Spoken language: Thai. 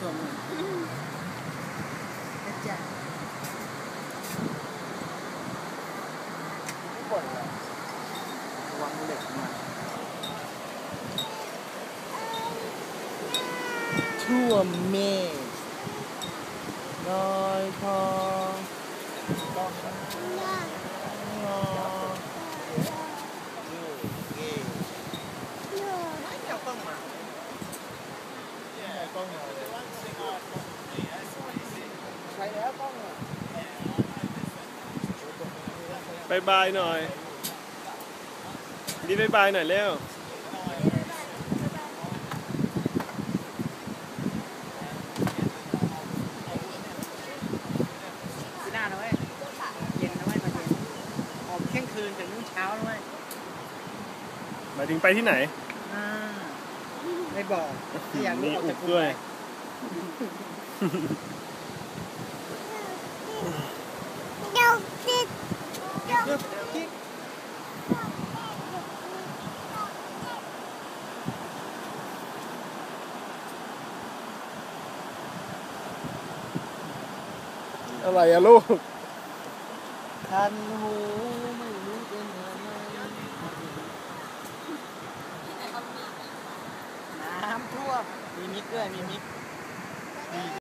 ตัวมันจะปวนเลยวังเหล็กมาทั่วเม บายบายหน่อยดีบายบายหน่อยเร็วสีหน้านะเว้ยเย็นนะเว้ยตอนเย็นออกเที่ยงคืนถึงรุ่งเช้านะเว้ยหมายถึงไปที่ไหนอ่าไม่บอกถ้าอยากรู้มีออกอุจากบกลุ่มด้วยเดี๋ยวคิด อะไรอะลูก คันหูไม่รู้เป็นอะไรน้ำท่วมมีมิกด้วยมีมิก